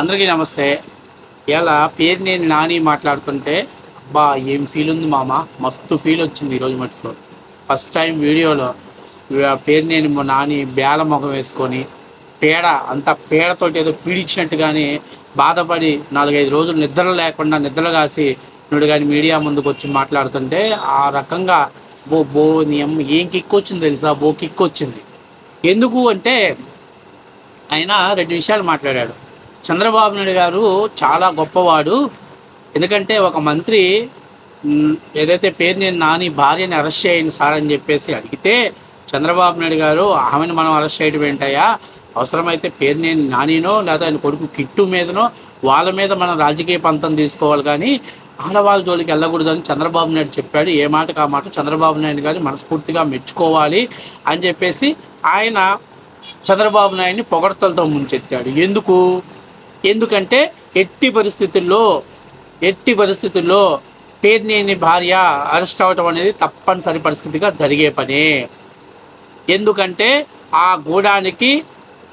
అందరికీ నమస్తే. ఇలా పేరు నేను నాని మాట్లాడుతుంటే బా ఏం ఫీల్ ఉంది మామ? మస్తు ఫీల్ వచ్చింది ఈరోజు మటుకు. ఫస్ట్ టైం వీడియోలో పేరు నేను నాని బేల ముఖం వేసుకొని పేడ అంత పేడతోటి ఏదో పీడించినట్టుగానే బాధపడి నాలుగైదు రోజులు నిద్ర లేకుండా నిద్ర కాసి నుడు కానీ మీడియా ముందుకు వచ్చి మాట్లాడుతుంటే ఆ రకంగా బో బో నీ ఏం కిక్ వచ్చింది తెలుసా? బో కిక్ వచ్చింది. ఎందుకు అంటే ఆయన రెండు విషయాలు మాట్లాడాడు. చంద్రబాబు నాయుడు గారు చాలా గొప్పవాడు. ఎందుకంటే ఒక మంత్రి ఏదైతే పేరు నేను నాని భార్యని అరెస్ట్ చేయండి సార్ అని చెప్పేసి అడిగితే చంద్రబాబు నాయుడు గారు ఆమెను మనం అరెస్ట్ చేయడం ఏంటయ్యా? అవసరమైతే పేరు నేను నానినో లేదా ఆయన కొడుకు కిట్టు మీదనో వాళ్ళ మీద మనం రాజకీయ పంతం తీసుకోవాలి కానీ ఆడవాళ్ళ జోలికి వెళ్ళకూడదని చంద్రబాబు నాయుడు చెప్పాడు. ఏ మాటకు ఆ మాట? చంద్రబాబు నాయుడు గారిని మనస్ఫూర్తిగా మెచ్చుకోవాలి అని చెప్పేసి ఆయన చంద్రబాబు నాయుడిని పొగడతలతో ముంచెత్తాడు. ఎందుకు? ఎందుకంటే ఎట్టి పరిస్థితుల్లో ఎట్టి పరిస్థితుల్లో పేర్నేని భార్య అరెస్ట్ అవ్వటం అనేది తప్పనిసరి పరిస్థితిగా జరిగే పనే. ఎందుకంటే ఆ గూడానికి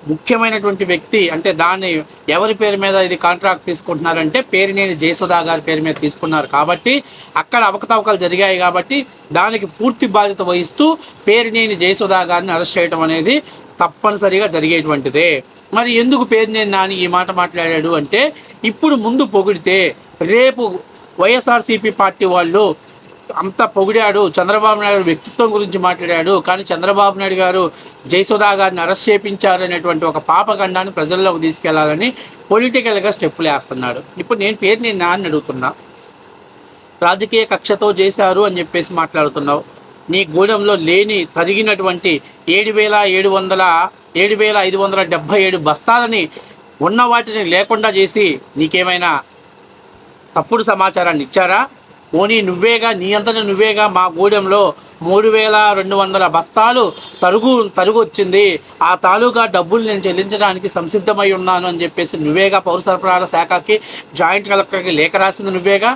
ముఖ్యమైనటువంటి వ్యక్తి అంటే దాన్ని ఎవరి పేరు మీద ఇది కాంట్రాక్ట్ తీసుకుంటున్నారంటే పేరునేని జయసుధా గారి పేరు మీద తీసుకున్నారు కాబట్టి అక్కడ అవకతవకలు జరిగాయి కాబట్టి దానికి పూర్తి బాధ్యత వహిస్తూ పేరునేని జయసుధా గారిని అరెస్ట్ చేయడం అనేది తప్పనిసరిగా జరిగేటువంటిదే. మరి ఎందుకు పేరునేని నాని ఈ మాట మాట్లాడాడు అంటే ఇప్పుడు ముందు పొగిడితే రేపు వైఎస్ఆర్సీపీ పార్టీ వాళ్ళు అంత పొగిడాడు చంద్రబాబు నాయుడు వ్యక్తిత్వం గురించి మాట్లాడాడు కానీ చంద్రబాబు నాయుడు గారు జయసుధా గారిని అరెస్ట్ చేయించారు అనేటువంటి ఒక పాపఖండాన్ని ప్రజల్లోకి తీసుకెళ్ళాలని పొలిటికల్గా స్టెప్పులు వేస్తున్నాడు. ఇప్పుడు నేను పేరు నేను నాన్న అడుగుతున్నా. రాజకీయ కక్షతో చేశారు అని చెప్పేసి మాట్లాడుతున్నావు. నీ గూడెంలో లేని తరిగినటువంటి ఏడు వేల ఏడు వందల ఏడు వేల ఐదు వందల డెబ్భై ఏడు బస్తాలని ఉన్న వాటిని లేకుండా చేసి నీకేమైనా తప్పుడు సమాచారాన్ని ఇచ్చారా? ఓనీ నువ్వేగా నీ అంతట నువ్వేగా మా గూడెంలో మూడు వేల రెండు వందల బస్తాలు తరుగు తరుగు వచ్చింది ఆ తాలూకా డబ్బులు నేను చెల్లించడానికి సంసిద్ధమై ఉన్నాను అని చెప్పేసి నువ్వేగా పౌర సరఫరాల శాఖకి జాయింట్ కలెక్టర్కి లేఖ రాసింది నువ్వేగా?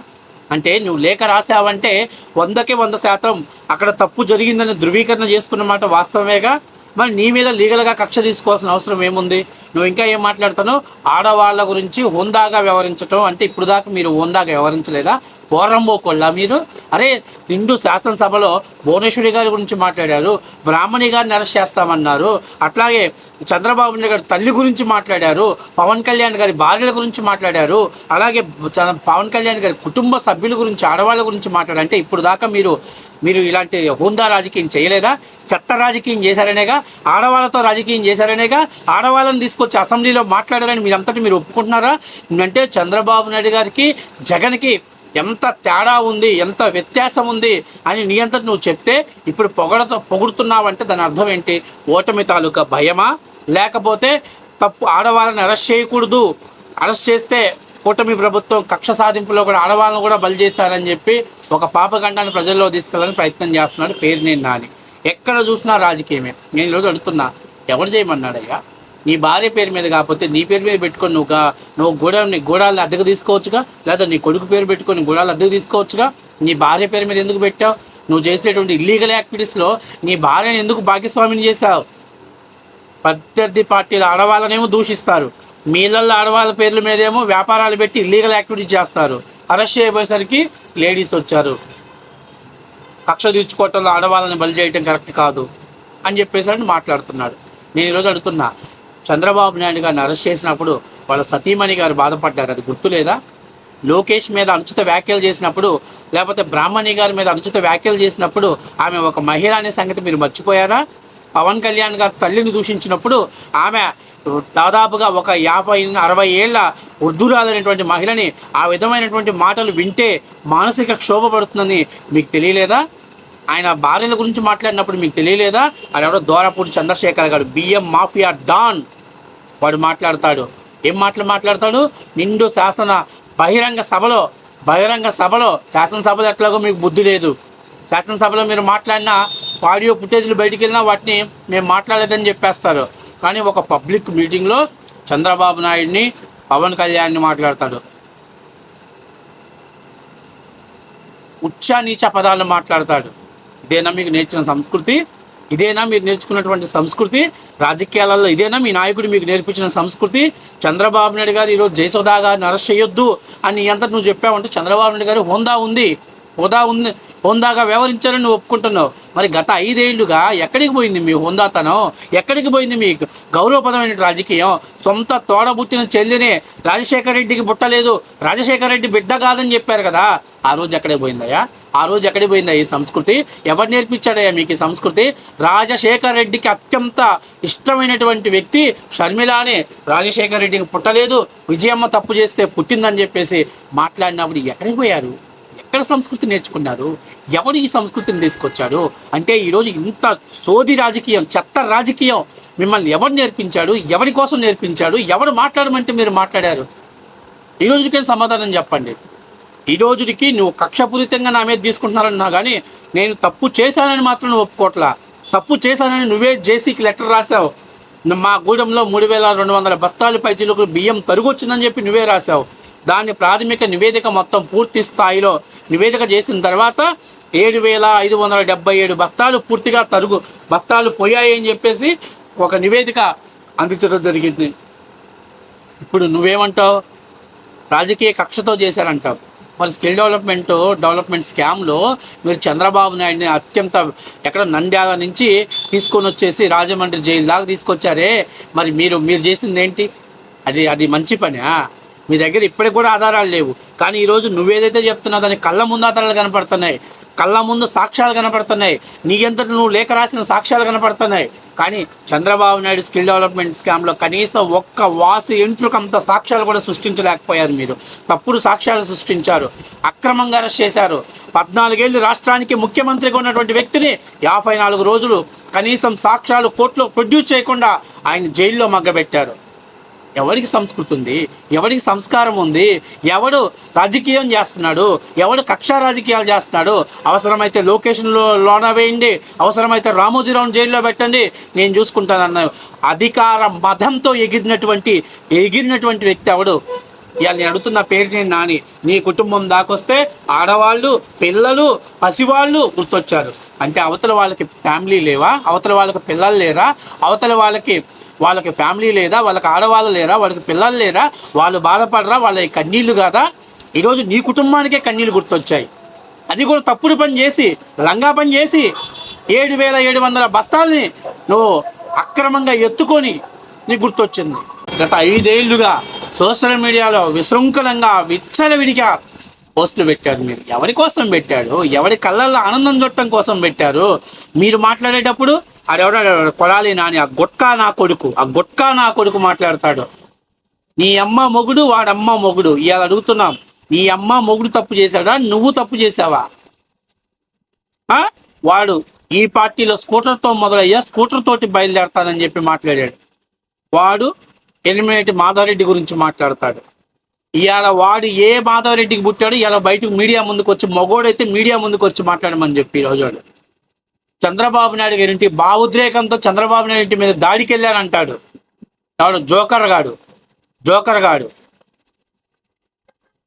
అంటే నువ్వు లేఖ రాసావంటే వందకి వంద శాతం అక్కడ తప్పు జరిగిందని ధృవీకరణ చేసుకున్న మాట వాస్తవమేగా? మరి నీ మీద లీగల్గా కక్ష తీసుకోవాల్సిన అవసరం ఏముంది? నువ్వు ఇంకా ఏం మాట్లాడతాను ఆడవాళ్ళ గురించి హోందాగా వ్యవహరించటం అంటే ఇప్పుడు దాకా మీరు హోందాగా వ్యవహరించలేదా? పోరంబోకొల్లా మీరు? అరే నిండు శాసనసభలో భువనేశ్వరి గారి గురించి మాట్లాడారు బ్రాహ్మణి గారిని అరెస్ట్ చేస్తామన్నారు అట్లాగే చంద్రబాబు నాయుడు గారి తల్లి గురించి మాట్లాడారు పవన్ కళ్యాణ్ గారి భార్యల గురించి మాట్లాడారు అలాగే చ- పవన్ కళ్యాణ్ గారి కుటుంబ సభ్యుల గురించి ఆడవాళ్ళ గురించి మాట్లాడారు. అంటే ఇప్పుడు దాకా మీరు మీరు ఇలాంటి హుందా రాజకీయం చేయలేదా? చెత్త రాజకీయం చేశారనేగా ఆడవాళ్ళతో రాజకీయం చేశారనేగా ఆడవాళ్ళని తీసుకొచ్చి అసెంబ్లీలో మాట్లాడారని మీరు అంతటి మీరు ఒప్పుకుంటున్నారా? అంటే చంద్రబాబు నాయుడు గారికి జగన్కి ఎంత తేడా ఉంది ఎంత వ్యత్యాసం ఉంది అని నీ అంతటి నువ్వు చెప్తే ఇప్పుడు పొగడతో పొగుడుతున్నావంటే దాని అర్థం ఏంటి? ఓటమి తాలూకా భయమా? లేకపోతే తప్పు ఆడవాళ్ళని అరెస్ట్ చేయకూడదు. అరెస్ట్ చేస్తే కూటమి ప్రభుత్వం కక్ష సాధింపులో కూడా ఆడవాళ్ళను కూడా బలి చేశారని చెప్పి ఒక పాపగండాన్ని ప్రజల్లో తీసుకెళ్ళాలని ప్రయత్నం చేస్తున్నాడు పేరు నేను. నాని ఎక్కడ చూసినా రాజకీయమే. నేను ఈరోజు అడుగుతున్నా ఎవరు చేయమన్నాడయ్యా? నీ భార్య పేరు మీద కాకపోతే నీ పేరు మీద పెట్టుకొని నువ్వు నువ్వు గోడని నీ అద్దెకు తీసుకోవచ్చుగా? లేదా నీ కొడుకు పేరు పెట్టుకొని గూడాలు అద్దెకు తీసుకోవచ్చుగా? నీ భార్య పేరు మీద ఎందుకు పెట్టావు? నువ్వు చేసేటువంటి ఇల్లీగల్ యాక్టివిటీస్లో నీ భార్యను ఎందుకు భాగ్యస్వామిని చేశావు? ప్రత్యర్థి పార్టీల ఆడవాళ్ళనేమో దూషిస్తారు. మీళ్ళల్లో ఆడవాళ్ళ పేర్ల మీదేమో వ్యాపారాలు పెట్టి ఇల్లీగల్ యాక్టివిటీ చేస్తారు. అరెస్ట్ చేయబోయేసరికి లేడీస్ వచ్చారు. కక్ష తీర్చుకోవటంలో ఆడవాళ్ళని బలి చేయటం కరెక్ట్ కాదు అని చెప్పేసి అని మాట్లాడుతున్నాడు. నేను ఈరోజు అడుగుతున్నా చంద్రబాబు నాయుడు గారిని అరెస్ట్ చేసినప్పుడు వాళ్ళ సతీమణి గారు బాధపడ్డారు అది గుర్తులేదా లోకేష్ మీద అనుచిత వ్యాఖ్యలు చేసినప్పుడు లేకపోతే బ్రాహ్మణి గారి మీద అనుచిత వ్యాఖ్యలు చేసినప్పుడు ఆమె ఒక మహిళ అనే సంగతి మీరు మర్చిపోయారా? పవన్ కళ్యాణ్ గారు తల్లిని దూషించినప్పుడు ఆమె దాదాపుగా ఒక యాభై అరవై ఏళ్ళ వృద్ధురాలైనటువంటి మహిళని ఆ విధమైనటువంటి మాటలు వింటే మానసిక క్షోభ పడుతుందని మీకు తెలియలేదా? ఆయన భార్యల గురించి మాట్లాడినప్పుడు మీకు తెలియలేదా? అది ఎవడో దోరపూడి చంద్రశేఖర్ గారు బిఎం మాఫియా డాన్ వాడు మాట్లాడతాడు. ఏం మాటలు మాట్లాడతాడు? నిండు శాసన బహిరంగ సభలో బహిరంగ సభలో శాసనసభలో ఎట్లాగో మీకు బుద్ధి లేదు. శాసనసభలో మీరు మాట్లాడిన ఆడియో ఫుటేజ్లు బయటికి వెళ్ళినా వాటిని మేము మాట్లాడలేదని చెప్పేస్తారు. కానీ ఒక పబ్లిక్ మీటింగ్లో చంద్రబాబు నాయుడిని పవన్ కళ్యాణ్ని మాట్లాడతాడు. ఉచ్చ నీచ పదాలను మాట్లాడతాడు. ఇదేనా మీకు నేర్చిన సంస్కృతి? ఇదేనా మీరు నేర్చుకున్నటువంటి సంస్కృతి? రాజకీయాలలో ఇదేనా మీ నాయకుడు మీకు నేర్పించిన సంస్కృతి? చంద్రబాబు నాయుడు గారు ఈరోజు జయసుధా గారిని అరెస్ట్ చేయొద్దు అని ఎంత నువ్వు చెప్పావంటే చంద్రబాబు నాయుడు గారు హోందా ఉంది హోదా ఉంది హోందాగా వ్యవహరించారని ఒప్పుకుంటున్నావు. మరి గత ఐదేళ్ళుగా ఎక్కడికి పోయింది మీ హోందాతనం ఎక్కడికి పోయింది మీ గౌరవపదమైన రాజకీయం? సొంత తోడబుట్టిన చెల్లిని రాజశేఖర రెడ్డికి పుట్టలేదు. రాజశేఖర రెడ్డి బిడ్డ కాదని చెప్పారు కదా. ఆ రోజు ఎక్కడికి పోయిందయ్యా? ఆ రోజు ఎక్కడికి పోయిందా ఈ సంస్కృతి? ఎవరు నేర్పించాడయ్యా మీకు ఈ సంస్కృతి? రాజశేఖర రెడ్డికి అత్యంత ఇష్టమైనటువంటి వ్యక్తి షర్మిలానే. రాజశేఖర రెడ్డికి పుట్టలేదు. విజయమ్మ తప్పు చేస్తే పుట్టిందని చెప్పేసి మాట్లాడినప్పుడు ఎక్కడికి పోయారు? ఎక్కడ సంస్కృతి నేర్చుకున్నారు ఎవడు ఈ సంస్కృతిని తీసుకొచ్చాడు? అంటే ఈరోజు ఇంత సోది రాజకీయం చెత్త రాజకీయం మిమ్మల్ని ఎవరు నేర్పించాడు? ఎవరి కోసం నేర్పించాడు? ఎవడు మాట్లాడమంటే మీరు మాట్లాడారు? ఈ రోజుకే సమాధానం చెప్పండి. ఈ రోజుకి నువ్వు కక్షపూరితంగా నా మీద తీసుకుంటున్నారన్నా కానీ నేను తప్పు చేశానని మాత్రం నువ్వు ఒప్పుకోట్లా. తప్పు చేశానని నువ్వే జేసీకి లెటర్ రాసావు మా గూడెంలో మూడు వేల రెండు వందల బస్తాలు పైచీలకు బియ్యం తరుగు వచ్చిందని చెప్పి నువ్వే రాసావు దాని ప్రాథమిక నివేదిక మొత్తం పూర్తి స్థాయిలో నివేదిక చేసిన తర్వాత ఏడు వేల ఐదు వందల డెబ్బై ఏడు బస్తాలు పూర్తిగా తరుగు బస్తాలు పోయాయి అని చెప్పేసి ఒక నివేదిక అందించడం జరిగింది. ఇప్పుడు నువ్వేమంటావు? రాజకీయ కక్షతో చేశారంటావు. మరి స్కిల్ డెవలప్మెంట్ డెవలప్మెంట్ స్కామ్లో మీరు చంద్రబాబు నాయుడిని అత్యంత ఎక్కడ నంద్యాల నుంచి తీసుకొని వచ్చేసి రాజమండ్రి జైలు దాకా తీసుకొచ్చారే. మరి మీరు మీరు చేసింది ఏంటి అది అది మంచి పనా? మీ దగ్గర ఇప్పటికి కూడా ఆధారాలు లేవు. కానీ ఈరోజు నువ్వేదైతే చెప్తున్నావు దాని కళ్ళ ముందు ఆధారాలు కనపడుతున్నాయి. కళ్ళ ముందు సాక్ష్యాలు కనపడుతున్నాయి. నీకెంతట నువ్వు లేఖ రాసిన సాక్ష్యాలు కనపడుతున్నాయి. కానీ చంద్రబాబు నాయుడు స్కిల్ డెవలప్మెంట్ స్కామ్లో కనీసం ఒక్క వాసి ఎంట్రుకంత సాక్ష్యాలు కూడా సృష్టించలేకపోయారు మీరు. తప్పుడు సాక్ష్యాలు సృష్టించారు. అక్రమంగా అరెస్ట్ చేశారు. పద్నాలుగేళ్ళు రాష్ట్రానికి ముఖ్యమంత్రిగా ఉన్నటువంటి వ్యక్తిని యాభై నాలుగు రోజులు కనీసం సాక్ష్యాలు కోర్టులో ప్రొడ్యూస్ చేయకుండా ఆయన జైల్లో మగ్గబెట్టారు. ఎవరికి సంస్కృతి ఉంది? ఎవరికి సంస్కారం ఉంది? ఎవడు రాజకీయం చేస్తున్నాడు? ఎవడు కక్షా రాజకీయాలు చేస్తున్నాడు? అవసరమైతే లొకేషన్లో లోన వేయండి. అవసరమైతే రామోజీరావు జైల్లో పెట్టండి. నేను చూసుకుంటానన్న అధికార మతంతో ఎగిరినటువంటి ఎగిరినటువంటి వ్యక్తి ఎవడు? ఇవాళ నేను అడుగుతున్న పేరు నేను నాని. నీ కుటుంబం దాకొస్తే ఆడవాళ్ళు పిల్లలు పసివాళ్ళు గుర్తొచ్చారు. అంటే అవతల వాళ్ళకి ఫ్యామిలీ లేవా? అవతల వాళ్ళకి పిల్లలు లేరా? అవతల వాళ్ళకి వాళ్ళకి ఫ్యామిలీ లేదా వాళ్ళకి ఆడవాళ్ళు లేరా వాళ్ళకి పిల్లలు లేరా వాళ్ళు బాధపడరా వాళ్ళ కన్నీళ్ళు కాదా? ఈరోజు నీ కుటుంబానికే కన్నీళ్ళు గుర్తొచ్చాయి. అది కూడా తప్పుడు పని చేసి లంగా పని చేసి ఏడు వేల ఏడు వందల బస్తాల్ని నువ్వు అక్రమంగా ఎత్తుకొని నీకు గుర్తొచ్చింది. గత ఐదేళ్ళుగా సోషల్ మీడియాలో విశృంఖలంగా విచ్చలవిడిగా పోస్టులు పెట్టారు మీరు. ఎవరి కోసం పెట్టాడు ఎవరి కళ్ళల్లో ఆనందం చూడటం కోసం పెట్టారు? మీరు మాట్లాడేటప్పుడు ఆడెవడ కొడాలి నాని ఆ గుట్కా నా కొడుకు ఆ గుట్కా నా కొడుకు మాట్లాడతాడు. నీ అమ్మ మొగుడు వాడమ్మ మొగుడు. ఇవాళ అడుగుతున్నాం నీ అమ్మ మొగుడు తప్పు చేశాడా నువ్వు తప్పు చేసావా ఆ? వాడు ఈ పార్టీలో స్కూటర్తో మొదలయ్యా స్కూటర్ తోటి బయలుదేరతానని చెప్పి మాట్లాడాడు. వాడు ఎలిమినేట్ మాధవరెడ్డి గురించి మాట్లాడతాడు. ఇవాళ వాడు ఏ మాధవరెడ్డికి పుట్టాడు ఇవాళ బయటకు మీడియా ముందుకు వచ్చి మగోడైతే మీడియా ముందుకు వచ్చి మాట్లాడమని చెప్పి ఈరోజు వాడు. చంద్రబాబు నాయుడు గారింటి భావోద్రేకంతో చంద్రబాబు నాయుడు ఇంటి మీద దాడికి వెళ్ళానంటాడు వాడు జోకర్ గాడు. జోకర్ గాడు.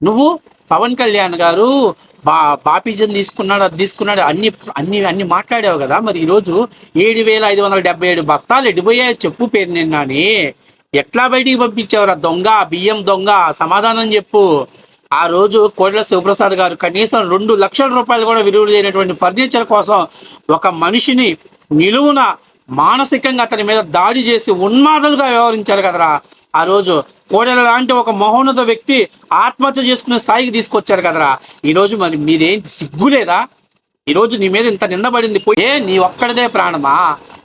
నువ్వు పవన్ కళ్యాణ్ గారు బా బాపీజన్ తీసుకున్నాడు అది తీసుకున్నాడు అన్ని అన్ని అన్ని మాట్లాడావు కదా. మరి ఈరోజు ఏడు వేల ఐదు వందల డెబ్బై ఏడు బస్తాలు ఎడిపోయాయో చెప్పు పేరు నిన్నని ఎట్లా బయటికి పంపించావురా? దొంగ బియ్యం దొంగ సమాధానం చెప్పు. ఆ రోజు కోడెల శివప్రసాద్ గారు కనీసం రెండు లక్షల రూపాయలు కూడా విలువ లేనటువంటి ఫర్నిచర్ కోసం ఒక మనిషిని నిలువున మానసికంగా అతని మీద దాడి చేసి ఉన్మాదులుగా వ్యవహరించారు కదరా. ఆ రోజు కోడెల లాంటి ఒక మహోన్నత వ్యక్తి ఆత్మహత్య చేసుకునే స్థాయికి తీసుకొచ్చారు కదరా. ఈరోజు మరి మీరేంటి సిగ్గులేదా ఈరోజు నీ మీద ఇంత నిందబడింది పోయి ఏ నీ ఒక్కడిదే ప్రాణమా?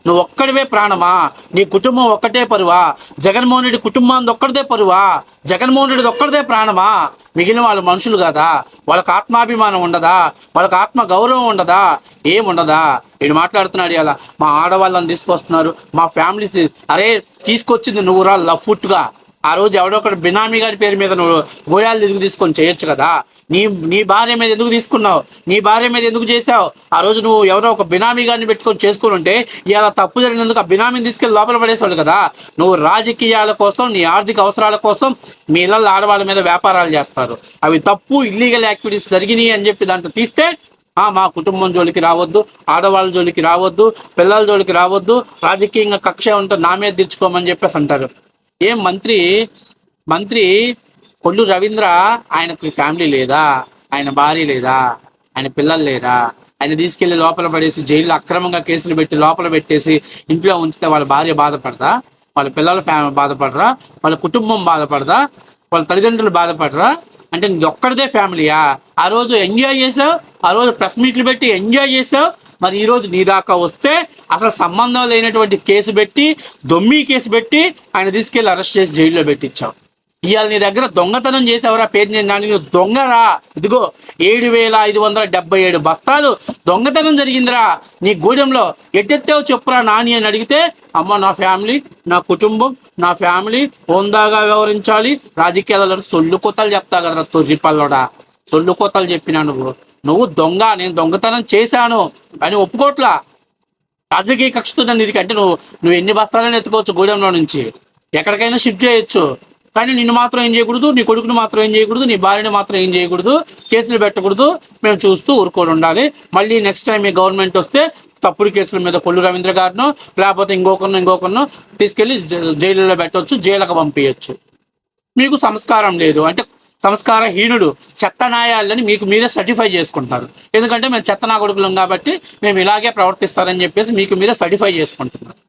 నువ్వు ఒక్కడివే ప్రాణమా? నీ కుటుంబం ఒక్కటే పరువా? జగన్మోహన్ రెడ్డి కుటుంబాన్ని ఒక్కడిదే పరువా? జగన్మోహన్ రెడ్డి ఒక్కడిదే ప్రాణమా? మిగిలిన వాళ్ళు మనుషులు కాదా? వాళ్ళకి ఆత్మాభిమానం ఉండదా? వాళ్ళకి ఆత్మ గౌరవం ఉండదా? ఏముండదా? వీడు మాట్లాడుతున్నాడు ఇలా. మా ఆడవాళ్ళని తీసుకొస్తున్నారు. మా ఫ్యామిలీస్ అరే తీసుకొచ్చింది నువ్వు రా లవ్ ఫుట్గా ఆ రోజు ఎవడో ఒకటి బినామీ గారి పేరు మీద నువ్వు గోయాలు తిరిగి తీసుకొని చేయొచ్చు కదా? నీ నీ భార్య మీద ఎందుకు తీసుకున్నావు? నీ భార్య మీద ఎందుకు చేసావు ఆ రోజు నువ్వు ఎవరో ఒక బినామీ గారిని పెట్టుకొని చేసుకుని ఉంటే ఇలా తప్పు జరిగినందుకు ఆ బినామీని తీసుకెళ్ళి లోపల పడేసేవాళ్ళు కదా. నువ్వు రాజకీయాల కోసం నీ ఆర్థిక అవసరాల కోసం మీ ఇళ్ళల్లో ఆడవాళ్ళ మీద వ్యాపారాలు చేస్తారు. అవి తప్పు ఇల్లీగల్ యాక్టివిటీస్ జరిగినాయి అని చెప్పి దాంట్లో తీస్తే మా కుటుంబం జోలికి రావద్దు ఆడవాళ్ళ జోలికి రావద్దు పిల్లల జోలికి రావద్దు రాజకీయంగా కక్ష ఉంటే నా మీద తెచ్చుకోమని చెప్పేసి అంటారు. ఏం మంత్రి మంత్రి కొల్లు రవీంద్ర ఆయనకు ఫ్యామిలీ లేదా? ఆయన భార్య లేదా? ఆయన పిల్లలు లేరా? ఆయన తీసుకెళ్ళి లోపల పడేసి జైల్లో అక్రమంగా కేసులు పెట్టి లోపల పెట్టేసి ఇంట్లో ఉంచితే వాళ్ళ భార్య బాధపడదా? వాళ్ళ పిల్లల ఫ్యామిలీ బాధపడరా? వాళ్ళ కుటుంబం బాధపడదా? వాళ్ళ తల్లిదండ్రులు బాధపడరా? అంటే నీది ఒక్కడిదే ఫ్యామిలీయా? ఆ రోజు ఎంజాయ్ చేసావు? ఆ రోజు ప్రెస్ మీట్లు పెట్టి ఎంజాయ్ చేసావు? మరి ఈరోజు నీ దాకా వస్తే అసలు సంబంధం లేనటువంటి కేసు పెట్టి దొమ్మి కేసు పెట్టి ఆయన తీసుకెళ్ళి అరెస్ట్ చేసి జైల్లో పెట్టించావు. ఇవాళ నీ దగ్గర దొంగతనం చేసేవరా పేరు నేను నాని నువ్వు దొంగరా. ఇదిగో ఏడు వేల ఐదు వందల డెబ్బై ఏడు బస్తాలు దొంగతనం జరిగిందిరా. నీ గూడెంలో ఎట్టెత్తావు చెప్పురా నాని అని అడిగితే అమ్మ నా ఫ్యామిలీ నా కుటుంబం నా ఫ్యామిలీ హోందాగా వ్యవహరించాలి. రాజకీయాలలో సొల్లు కోతలు చెప్తా కదరా తొర్రి సొల్లు కోతలు చెప్పినా నువ్వు. నువ్వు దొంగ నేను దొంగతనం చేశాను అని ఒప్పుకోట్లా. రాజకీయ కక్షతో నన్ను అంటే నువ్వు నువ్వు ఎన్ని బస్తాలను ఎత్తుకోవచ్చు గూడెంలో నుంచి? ఎక్కడికైనా షిఫ్ట్ చేయొచ్చు. కానీ నిన్ను మాత్రం ఏం చేయకూడదు నీ కొడుకుని మాత్రం ఏం చేయకూడదు నీ భార్యని మాత్రం ఏం చేయకూడదు కేసులు పెట్టకూడదు మేము చూస్తూ ఊరుకొని ఉండాలి. మళ్ళీ నెక్స్ట్ టైం మీ గవర్నమెంట్ వస్తే తప్పుడు కేసుల మీద కొల్లు రవీంద్ర గారును లేకపోతే ఇంకొకరిను ఇంకొకరిను తీసుకెళ్ళి జైలులో పెట్టవచ్చు జైలుకు పంపించచ్చు మీకు సంస్కారం లేదు. అంటే సంస్కారహీనుడు చెత్త నాయాలని మీకు మీరే సర్టిఫై చేసుకుంటారు. ఎందుకంటే మేము చెత్త నా కొడుకులం కాబట్టి మేము ఇలాగే ప్రవర్తిస్తారని చెప్పేసి మీకు మీరే సర్టిఫై చేసుకుంటున్నారు.